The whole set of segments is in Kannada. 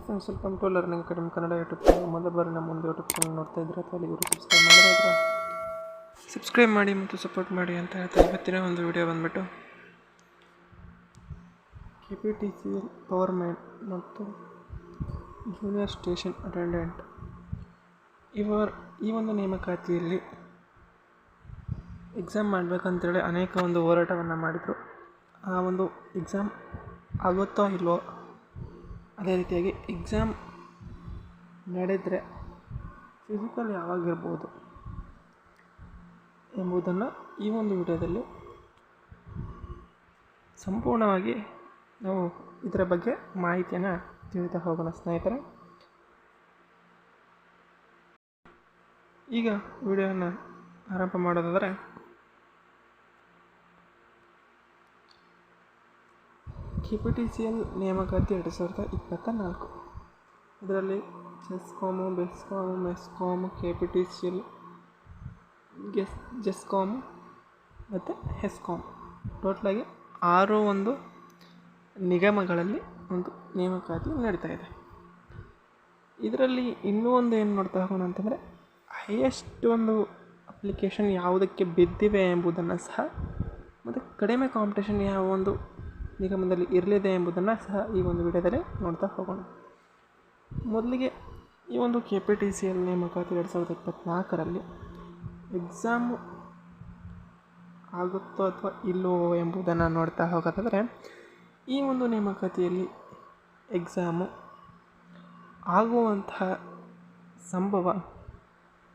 ಫ್ರೆಂಡ್ಸ್ ವೆಲ್ಕಮ್ ಟು ಲರ್ನಿಂಗ್ ಕಡಿಮೆ ಕನ್ನಡ ಯೂಟ್ಯೂಬ್ ಚಾನಲ್ ಮೊದಲ ಬಾರಿ ನಮ್ಮ ಯೂಟ್ಯೂಬ್ ಚಾನಲ್ ನೋಡ್ತಾ ಇದ್ರೆ ಅಥವಾ ಇವರು ಸಬ್ಸ್ಕ್ರೈಬ್ ಮಾಡಿದ್ರೆ ಸಬ್ಸ್ಕ್ರೈಬ್ ಮಾಡಿ ಮತ್ತು ಸಪೋರ್ಟ್ ಮಾಡಿ ಅಂತ ಹೇಳ್ತಾ ಇವತ್ತಿನ ಒಂದು ವಿಡಿಯೋ ಬಂದುಬಿಟ್ಟು K P T C power man ಮತ್ತು ಜೂನಿಯರ್ ಸ್ಟೇಷನ್ ಅಟೆಂಡೆಂಟ್ ಇವರ ಈ ಒಂದು ನೇಮಕಾತಿಯಲ್ಲಿ ಎಕ್ಸಾಮ್ ಮಾಡಬೇಕಂತೇಳಿ ಅನೇಕ ಒಂದು ಹೋರಾಟವನ್ನು ಮಾಡಿದರು. ಆ ಒಂದು ಎಕ್ಸಾಮ್ ಆಗುತ್ತೋ ಇಲ್ವೋ ಅದೇ ರೀತಿಯಾಗಿ ಎಕ್ಸಾಮ್ ನಡೆದರೆ ಫಿಸಿಕಲ್ ಯಾವಾಗಿರ್ಬೋದು ಎಂಬುದನ್ನು ಈ ಒಂದು ವಿಡಿಯೋದಲ್ಲಿ ಸಂಪೂರ್ಣವಾಗಿ ನಾವು ಇದರ ಬಗ್ಗೆ ಮಾಹಿತಿಯನ್ನು ತಿಳಿತಾ ಹೋಗೋಣ ಸ್ನೇಹಿತರೆ. ಈಗ ವಿಡಿಯೋನ ಆರಂಭ ಮಾಡೋದಾದರೆ K P T C L ನೇಮಕಾತಿ ಎರಡು ಸಾವಿರದ ಇಪ್ಪತ್ತ ನಾಲ್ಕು ಇದರಲ್ಲಿ Chescom Bescom Mescom K P T C L, guess ಜೆಸ್ಕಾಮು ಮತ್ತು ಹೆಸ್ಕಾಮ್ ಟೋಟ್ಲಾಗಿ ಆರು ಒಂದು ನಿಗಮಗಳಲ್ಲಿ ಒಂದು ನೇಮಕಾತಿ ನಡೀತಾ ಇದೆ. ಇದರಲ್ಲಿ ಇನ್ನೂ ಒಂದು ಏನು ನೋಡ್ತಾ ಹೋಗೋಣ ಅಂತಂದರೆ ಹೈಯೆಸ್ಟ್ ಒಂದು ಅಪ್ಲಿಕೇಶನ್ ಯಾವುದಕ್ಕೆ ಬಿದ್ದಿವೆ ಎಂಬುದನ್ನು ಸಹ, ಮತ್ತು ಕಡಿಮೆ ಕಾಂಪಿಟೇಷನ್ ಯಾವ ಒಂದು ನಿಗಮದಲ್ಲಿ ಇರಲಿದೆ ಎಂಬುದನ್ನು ಸಹ ಈ ಒಂದು ವಿಡಿಯೋದಲ್ಲಿ ನೋಡ್ತಾ ಹೋಗೋಣ. ಮೊದಲಿಗೆ ಈ ಒಂದು K P T C L ನೇಮಕಾತಿ ಎರಡು ಸಾವಿರದ ಇಪ್ಪತ್ತ್ನಾಲ್ಕರಲ್ಲಿ ಎಕ್ಸಾಮು ಆಗುತ್ತೋ ಅಥವಾ ಇಲ್ಲವೋ ಎಂಬುದನ್ನು ನೋಡ್ತಾ ಹೋಗೋದಾದರೆ, ಈ ಒಂದು ನೇಮಕಾತಿಯಲ್ಲಿ ಎಕ್ಸಾಮು ಆಗುವಂತಹ ಸಂಭವ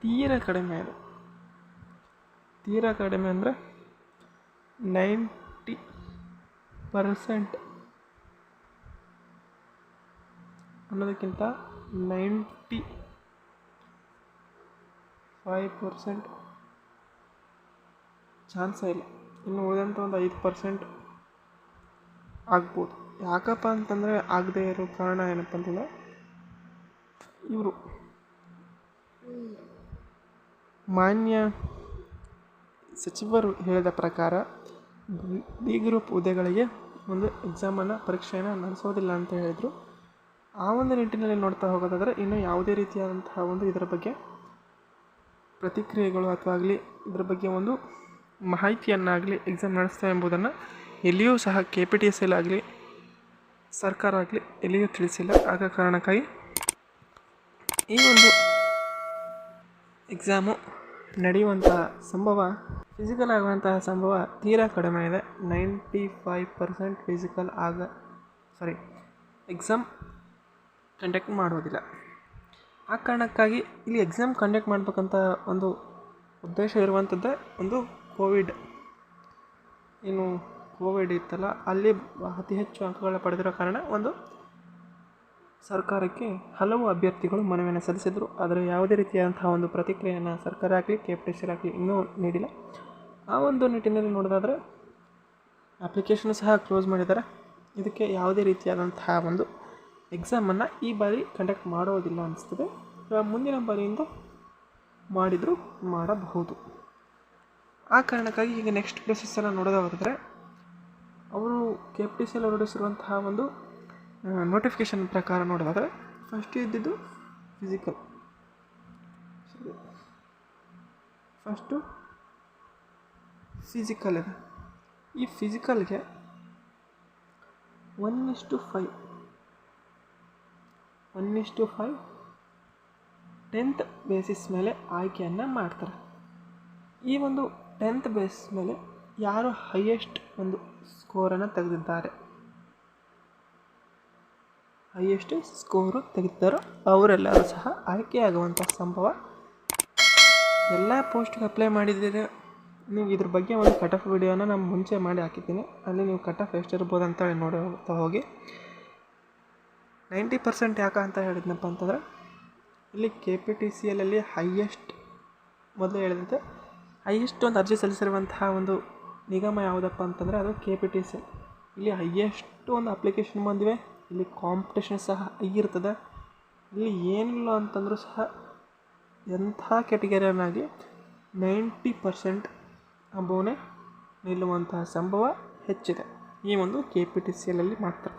ತೀರ ಕಡಿಮೆ ಇದೆ. ತೀರ ಕಡಿಮೆ ಅಂದರೆ ನೈಂಟಿ ಪರ್ಸೆಂಟ್ ಅನ್ನೋದಕ್ಕಿಂತ ನೈಂಟಿ ಫೈವ್ ಪರ್ಸೆಂಟ್ ಚಾನ್ಸೇ ಇಲ್ಲ. ಇನ್ನು ಉಳಿದಂಥ ಒಂದು ಐದು ಪರ್ಸೆಂಟ್ ಆಗ್ಬೋದು. ಯಾಕಪ್ಪ ಅಂತಂದರೆ ಆಗದೇ ಇರೋ ಕಾರಣ ಏನಪ್ಪ ಅಂತಂದರೆ ಇವರು ಮಾನ್ಯ ಸಚಿವರು ಹೇಳಿದ ಪ್ರಕಾರ ಡಿ ಗ್ರೂಪ್ ಹುದ್ದೆಗಳಿಗೆ ಒಂದು ಎಕ್ಸಾಮನ್ನು ಪರೀಕ್ಷೆಯನ್ನು ನಡೆಸೋದಿಲ್ಲ ಅಂತ ಹೇಳಿದರು. ಆ ಒಂದು ನಿಟ್ಟಿನಲ್ಲಿ ನೋಡ್ತಾ ಹೋಗೋದಾದರೆ ಇನ್ನೂ ಯಾವುದೇ ರೀತಿಯಾದಂತಹ ಒಂದು ಇದರ ಬಗ್ಗೆ ಪ್ರತಿಕ್ರಿಯೆಗಳು ಅಥವಾ ಆಗಲಿ ಇದರ ಬಗ್ಗೆ ಒಂದು ಮಾಹಿತಿಯನ್ನಾಗಲಿ ಎಕ್ಸಾಮ್ ನಡೆಸ್ತೇವೆ ಎಂಬುದನ್ನು ಎಲ್ಲಿಯೂ ಸಹ K P T S L ಆಗಲಿ ಸರ್ಕಾರ ಆಗಲಿ ಎಲ್ಲಿಯೂ ತಿಳಿಸಿಲ್ಲ. ಆಗ ಕಾರಣಕ್ಕಾಗಿ ಈ ಒಂದು ಎಕ್ಸಾಮು ನಡೆಯುವಂತಹ ಸಂಭವ ಫಿಸಿಕಲ್ ಆಗುವಂತಹ ಸಂಭವ ತೀರಾ ಕಡಿಮೆ ಇದೆ. ನೈಂಟಿ ಫೈವ್ ಪರ್ಸೆಂಟ್ ಫಿಸಿಕಲ್ ಆಗ ಸಾರಿ ಎಕ್ಸಾಮ್ ಕಂಡಕ್ಟ್ ಮಾಡೋದಿಲ್ಲ ಆ ಕಾರಣಕ್ಕಾಗಿ ಇಲ್ಲಿ ಎಕ್ಸಾಮ್ ಕಂಡಕ್ಟ್ ಮಾಡಬೇಕಂತ ಒಂದು ಉದ್ದೇಶ ಇರುವಂಥದ್ದೇ ಒಂದು ಕೋವಿಡ್ ಏನು ಕೋವಿಡ್ ಇತ್ತಲ್ಲ, ಅಲ್ಲಿ ಅತಿ ಹೆಚ್ಚು ಅಂಕಗಳ ಪಡೆದಿರೋ ಕಾರಣ ಒಂದು ಸರ್ಕಾರಕ್ಕೆ ಹಲವು ಅಭ್ಯರ್ಥಿಗಳು ಮನವಿಯನ್ನು ಸಲ್ಲಿಸಿದರು. ಆದರೆ ಯಾವುದೇ ರೀತಿಯಾದಂತಹ ಒಂದು ಪ್ರತಿಕ್ರಿಯೆಯನ್ನು ಸರ್ಕಾರ ಆಗಲಿ ಕೆ ಪಿ ಆಗಲಿ ಇನ್ನೂ ನೀಡಿಲ್ಲ. ಆ ಒಂದು ನಿಟ್ಟಿನಲ್ಲಿ ನೋಡೋದಾದರೆ ಅಪ್ಲಿಕೇಶನ್ ಸಹ ಕ್ಲೋಸ್ ಮಾಡಿದ್ದಾರೆ. ಇದಕ್ಕೆ ಯಾವುದೇ ರೀತಿಯಾದಂತಹ ಒಂದು ಎಕ್ಸಾಮನ್ನು ಈ ಬಾರಿ ಕಂಡಕ್ಟ್ ಮಾಡೋದಿಲ್ಲ ಅನಿಸ್ತದೆ. ಮುಂದಿನ ಬಾರಿಯಿಂದ ಮಾಡಿದರೂ ಮಾಡಬಹುದು. ಆ ಕಾರಣಕ್ಕಾಗಿ ಈಗ ನೆಕ್ಸ್ಟ್ ಪ್ರೊಸೆಸನ್ನು ನೋಡೋದಾದರೆ ಅವರು K P T C L ಹೊರಡಿಸಿರುವಂತಹ ಒಂದು ನೋಟಿಫಿಕೇಷನ್ ಪ್ರಕಾರ ನೋಡೋದಾದರೆ ಫಸ್ಟ್ ಇದ್ದಿದ್ದು ಫಿಸಿಕಲ್ ಫಸ್ಟು ಫಿಸಿಕಲ್ ಇದೆ. ಈ ಫಿಸಿಕಲ್ಗೆ ಒನ್ ಇಷ್ಟು ಫೈವ್ ಒನ್ ಇಷ್ಟು ಫೈವ್ ಟೆಂತ್ ಬೇಸಿಸ್ ಮೇಲೆ ಆಯ್ಕೆಯನ್ನು ಮಾಡ್ತಾರೆ. ಈ ಒಂದು ಟೆಂತ್ ಬೇಸ್ ಮೇಲೆ ಯಾರು ಹೈಯೆಸ್ಟ್ ಒಂದು ಸ್ಕೋರನ್ನು ತೆಗೆದಿದ್ದಾರೆ? ಹೈಯೆಸ್ಟ್ ಸ್ಕೋರು ತೆಗೆದಿದ್ದಾರೋ ಅವರೆಲ್ಲರೂ ಸಹ ಆಯ್ಕೆಯಾಗುವಂಥ ಸಂಭವ ಎಲ್ಲ ಪೋಸ್ಟ್ಗೆ ಅಪ್ಲೈ ಮಾಡಿದರೆ ನೀವು ಇದ್ರ ಬಗ್ಗೆ ಒಂದು ಕಟ್ ಆಫ್ ವಿಡಿಯೋನ ನಾನು ಮುಂಚೆ ಮಾಡಿ ಹಾಕಿದ್ದೀನಿ. ಅಲ್ಲಿ ನೀವು ಕಟ್ ಆಫ್ ಎಷ್ಟಿರ್ಬೋದು ಅಂತೇಳಿ ನೋಡ್ತಾ ಹೋಗಿ. ನೈಂಟಿ ಪರ್ಸೆಂಟ್ ಯಾಕೆ ಅಂತ ಹೇಳಿದ್ನಪ್ಪ ಅಂತಂದರೆ, ಇಲ್ಲಿ ಕೆ ಪಿ ಟಿ ಸಿ ಎಲ್ಲಲ್ಲಿ ಹೈಯೆಸ್ಟ್ ಮೊದಲು ಹೇಳಿದಂತೆ ಹೈಯೆಸ್ಟ್ ಒಂದು ಅರ್ಜಿ ಸಲ್ಲಿಸಿರುವಂತಹ ಒಂದು ನಿಗಮ ಯಾವುದಪ್ಪ ಅಂತಂದರೆ ಅದು ಕೆ ಪಿ ಟಿ ಸಿ ಇಲ್ಲಿ ಹೈಯೆಸ್ಟ್ ಒಂದು ಅಪ್ಲಿಕೇಶನ್ ಬಂದಿವೆ. ಇಲ್ಲಿ ಕಾಂಪಿಟೇಷನ್ ಸಹ ಹೈ ಇರ್ತದೆ ಇಲ್ಲಿ ಏನಿಲ್ಲ ಅಂತಂದರೂ ಸಹ ಎಂಥ ಕೆಟಗರಿಯನ್ನಾಗಲಿ ನೈಂಟಿ ಪರ್ಸೆಂಟ್ ಅಬೋನೆ ನಿಲ್ಲುವಂತಹ ಸಂಭವ ಹೆಚ್ಚಿದೆ. ಈ ಒಂದು ಕೆ ಪಿ ಟಿ ಸಿ ಎಲ್ಲಲ್ಲಿ ಮಾತ್ರ.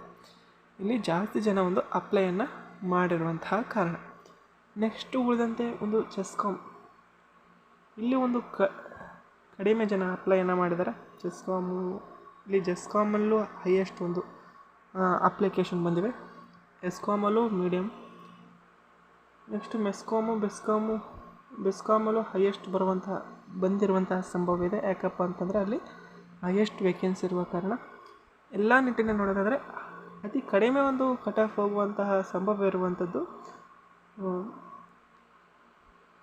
ಇಲ್ಲಿ ಜಾಸ್ತಿ ಜನ ಒಂದು ಅಪ್ಲೈಯನ್ನು ಮಾಡಿರುವಂತಹ ಕಾರಣ. ನೆಕ್ಸ್ಟು ಉಳಿದಂತೆ ಒಂದು ಚೆಸ್ಕಾಮ್ ಇಲ್ಲಿ ಒಂದು ಕ ಕಡಿಮೆ ಜನ ಅಪ್ಲೈನ ಮಾಡಿದ್ದಾರೆ ಜೆಸ್ಕಾಮು ಇಲ್ಲಿ ಜೆಸ್ಕಾಮಲ್ಲೂ ಹೈಯೆಸ್ಟ್ ಒಂದು ಅಪ್ಲಿಕೇಶನ್ ಬಂದಿವೆ. ಎಸ್ಕಾಮಲ್ಲೂ ಮೀಡಿಯಮ್ ನೆಕ್ಸ್ಟು ಮೆಸ್ಕಾಮು ಬೆಸ್ಕಾಮು ಬೆಸ್ಕಾಮಲ್ಲೂ ಹೈಯೆಸ್ಟ್ ಬರುವಂತಹ ಬಂದಿರುವಂತಹ ಸಂಭವ ಇದೆ. ಯಾಕಪ್ಪ ಅಂತಂದರೆ ಅಲ್ಲಿ ಹೈಯೆಸ್ಟ್ ವೇಕೆನ್ಸಿ ಇರುವ ಕಾರಣ. ಎಲ್ಲ ನಿಟ್ಟಿನ ನೋಡೋದಾದರೆ ಅತಿ ಕಡಿಮೆ ಒಂದು ಕಟ್ ಆಫ್ ಹೋಗುವಂತಹ ಸಂಭವ ಇರುವಂಥದ್ದು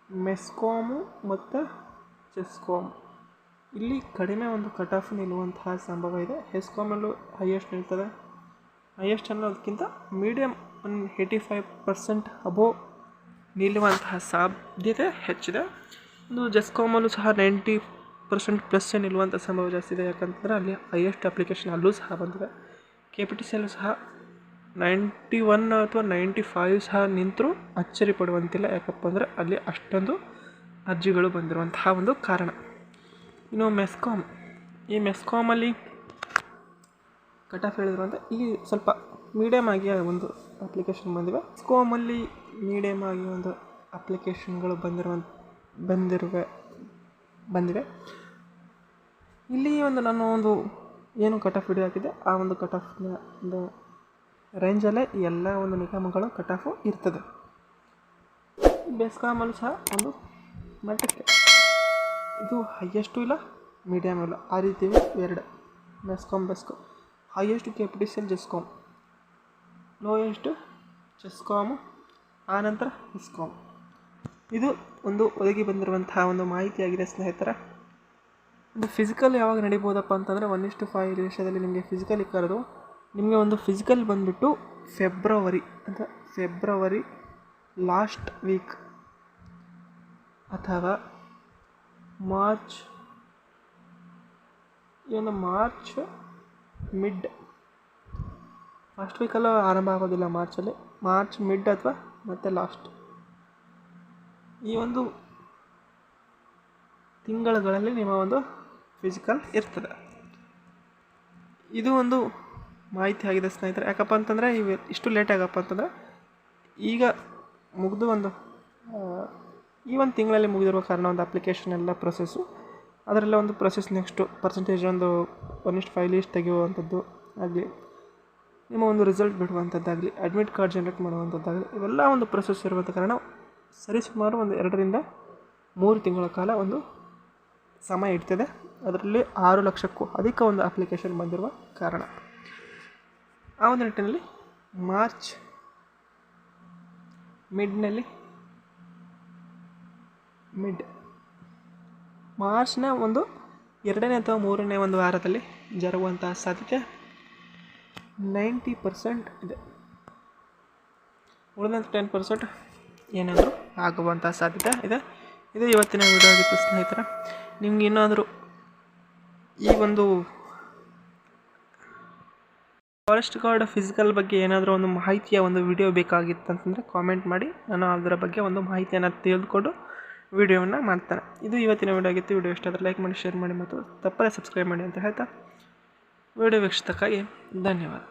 ಮೆಸ್ಕಾಮು ಮತ್ತು ಚೆಸ್ಕಾಮ್ ಇಲ್ಲಿ ಕಡಿಮೆ ಒಂದು ಕಟ್ ಆಫ್ ನಿಲ್ಲುವಂತಹ ಸಂಭವ ಇದೆ. ಹೆಸ್ಕಾಮಲ್ಲೂ ಹೈಯೆಸ್ಟ್ ನಿಲ್ತದೆ. ಹೈಯೆಸ್ಟ್ ಅನ್ನೋದಕ್ಕಿಂತ ಮೀಡಿಯಮ್ ಒಂದು ಏಯ್ಟಿ ಫೈವ್ ಪರ್ಸೆಂಟ್ ಅಬೋವ್ ನಿಲ್ಲುವಂತಹ ಸಾಧ್ಯತೆ ಹೆಚ್ಚಿದೆ. ಒಂದು ಜೆಸ್ಕಾಮಲ್ಲೂ ಸಹ ನೈಂಟಿ ಪರ್ಸೆಂಟ್ ಪ್ಲಸ್ ನಿಲ್ಲುವಂಥ ಸಂಭವ ಜಾಸ್ತಿ ಇದೆ. ಯಾಕಂತಂದರೆ ಅಲ್ಲಿ ಹೈಯೆಸ್ಟ್ ಅಪ್ಲಿಕೇಶನ್ ಅಲ್ಲೂ ಸಹ ಬಂದಿದೆ. ಕೆ ಪಿ ಟಿ ಸಿಯಲ್ಲೂ ಸಹ ನೈಂಟಿ ಒನ್ ಅಥವಾ ನೈಂಟಿ ಫೈವ್ ಸಹ ನಿಂತರೂ ಅಚ್ಚರಿ ಪಡುವಂತಿಲ್ಲ. ಯಾಕಪ್ಪ ಅಂದರೆ ಅಲ್ಲಿ ಅಷ್ಟೊಂದು ಅರ್ಜಿಗಳು ಬಂದಿರುವಂತಹ ಒಂದು ಕಾರಣ. ಇನ್ನು ಮೆಸ್ಕಾಮ್ ಈ ಮೆಸ್ಕಾಮಲ್ಲಿ ಕಟ್ ಆಫ್ ಹೇಳಿದ್ರು ಅಂತ. ಇಲ್ಲಿ ಸ್ವಲ್ಪ ಮೀಡಿಯಮ್ ಆಗಿ ಒಂದು ಅಪ್ಲಿಕೇಶನ್ ಬಂದಿವೆ. ಸ್ಕೋಮಲ್ಲಿ ಮೀಡಿಯಮ್ ಆಗಿ ಒಂದು ಅಪ್ಲಿಕೇಶನ್ಗಳು ಬಂದಿರುವ ಬಂದಿರುವೆ ಬಂದಿವೆ. ಇಲ್ಲಿ ಒಂದು ನಾನು ಒಂದು ಏನು ಕಟ್ ಆಫ್ ವಿಡಿಯೋ ಹಾಕಿದೆ ಆ ಒಂದು ಕಟ್ ಆಫ್ನ ಒಂದು ರೇಂಜಲ್ಲೇ ಎಲ್ಲ ಒಂದು ನಿಗಮಗಳು ಕಟ್ ಆಫು ಇರ್ತದೆ ಬೆಸ್ಕಾಮಲ್ಲೂ ಸಹ ಒಂದು ಮಟ್ಟಕ್ಕೆ ಇದು ಹೈಯೆಸ್ಟು ಇಲ್ಲ ಮೀಡಿಯಮ್ ಇಲ್ಲ. ಆ ರೀತಿ ಎರಡು. Bescom Bescom highest K P T C L Gescom lowest Chescom ಆನಂತರ ಇಸ್ಕಾಮ್ ಇದು ಒಂದು ಒದಗಿ ಬಂದಿರುವಂತಹ ಒಂದು ಮಾಹಿತಿಯಾಗಿದೆ ಸ್ನೇಹಿತರ. ಒಂದು ಫಿಸಿಕಲ್ ಯಾವಾಗ ನಡಿಬೋದಪ್ಪ ಅಂತಂದರೆ ಒನ್ ಇಷ್ಟು ಫೈವ್ ವಿಷಯದಲ್ಲಿ ನಿಮಗೆ ಫಿಸಿಕಲಿ ಕರೆದು ನಿಮಗೆ ಒಂದು ಫಿಸಿಕಲ್ ಬಂದುಬಿಟ್ಟು ಫೆಬ್ರವರಿ ಅಂತ ಫೆಬ್ರವರಿ ಲಾಸ್ಟ್ ವೀಕ್ ಅಥವಾ ಮಾರ್ಚ್, ಏನು ಮಾರ್ಚ್ ಮಿಡ್. ಫಸ್ಟ್ ವೀಕಲ್ಲೂ ಆರಂಭ ಆಗೋದಿಲ್ಲ ಮಾರ್ಚಲ್ಲಿ ಮಾರ್ಚ್ ಮಿಡ್ ಅಥವಾ ಮತ್ತೆ ಲಾಸ್ಟ್ ಈ ಒಂದು ತಿಂಗಳುಗಳಲ್ಲಿ ನಿಮ್ಮ ಒಂದು ಫಿಸಿಕಲ್ ಇರ್ತದೆ. ಇದು ಒಂದು ಮಾಹಿತಿ ಆಗಿದೆ ಸ್ನೇಹಿತರೆ. ಯಾಕಪ್ಪ ಅಂತಂದರೆ ಇವು ಇಷ್ಟು ಲೇಟ್ ಆಗಪ್ಪ ಅಂತಂದರೆ ಈಗ ಮುಗಿದು ಒಂದು ಈ ಒಂದು ತಿಂಗಳಲ್ಲಿ ಮುಗಿದಿರುವ ಕಾರಣ ಒಂದು ಅಪ್ಲಿಕೇಶನ್ ಎಲ್ಲ ಪ್ರೊಸೆಸ್ಸು ಅದರಲ್ಲೇ ಒಂದು ಪ್ರೊಸೆಸ್ ನೆಕ್ಸ್ಟು ಪರ್ಸೆಂಟೇಜ್ ಒಂದು ಒನ್ ಇಷ್ಟು ಫೈವ್ ಲೀಸ್ಟ್ ತೆಗೆಯುವಂಥದ್ದು ಆಗಲಿ, ನಿಮ್ಮ ಒಂದು ರಿಸಲ್ಟ್ ಬಿಡುವಂಥದ್ದಾಗಲಿ ಅಡ್ಮಿಟ್ ಕಾರ್ಡ್ ಜನರೇಟ್ ಮಾಡುವಂಥದ್ದಾಗಲಿ, ಇವೆಲ್ಲ ಒಂದು ಪ್ರೊಸೆಸ್ ಇರುವಂಥ ಕಾರಣ ಸರಿಸುಮಾರು ಒಂದು ಎರಡರಿಂದ ಮೂರು ತಿಂಗಳ ಕಾಲ ಒಂದು ಸಮಯ ಇಡ್ತದೆ ಅದರಲ್ಲಿ ಆರು ಲಕ್ಷಕ್ಕೂ ಅಧಿಕ ಒಂದು ಅಪ್ಲಿಕೇಶನ್ ಬಂದಿರುವ ಕಾರಣ. ಆ ಒಂದು ನಿಟ್ಟಿನಲ್ಲಿ ಮಾರ್ಚ್ ಮಿಡ್ನಲ್ಲಿ ಮಿಡ್ ಮಾರ್ಚ್ನ ಒಂದು ಎರಡನೇ ಅಥವಾ ಮೂರನೇ ಒಂದು ವಾರದಲ್ಲಿ ಜರುಗುವಂತಹ ಸಾಧ್ಯತೆ ನೈಂಟಿ ಪರ್ಸೆಂಟ್ ಇದೆ. ಉಳಿದಂತ ಟೆನ್ ಪರ್ಸೆಂಟ್ ಏನಾದರೂ ಆಗುವಂಥ ಸಾಧ್ಯತೆ ಇದೆ. ಇದು ಇವತ್ತಿನ ವಿಡಿಯೋ ಆಗಿತ್ತು ಸ್ನೇಹಿತರ. ನಿಮ್ಗೆ ಏನಾದರೂ ಈ ಒಂದು ಫಾರೆಸ್ಟ್ ಗಾರ್ಡ್ ಫಿಸಿಕಲ್ ಬಗ್ಗೆ ಏನಾದರೂ ಒಂದು ಮಾಹಿತಿಯ ಒಂದು ವಿಡಿಯೋ ಬೇಕಾಗಿತ್ತು ಅಂತಂದರೆ ಕಾಮೆಂಟ್ ಮಾಡಿ. ನಾನು ಅದರ ಬಗ್ಗೆ ಒಂದು ಮಾಹಿತಿಯನ್ನು ತಿಳಿದುಕೊಂಡು ವಿಡಿಯೋವನ್ನು ಮಾಡ್ತಾನೆ ಇದು ಇವತ್ತಿನ ವಿಡಿಯೋ ಆಗಿತ್ತು. ವಿಡಿಯೋ ಇಷ್ಟ ಆದರೆ ಲೈಕ್ ಮಾಡಿ ಶೇರ್ ಮಾಡಿ ಮತ್ತು ತಪ್ಪದೇ ಸಬ್ಸ್ಕ್ರೈಬ್ ಮಾಡಿ ಅಂತ ಹೇಳ್ತಾ. ವಿಡಿಯೋ ವೀಕ್ಷಿಸಕ್ಕಾಗಿ ಧನ್ಯವಾದ.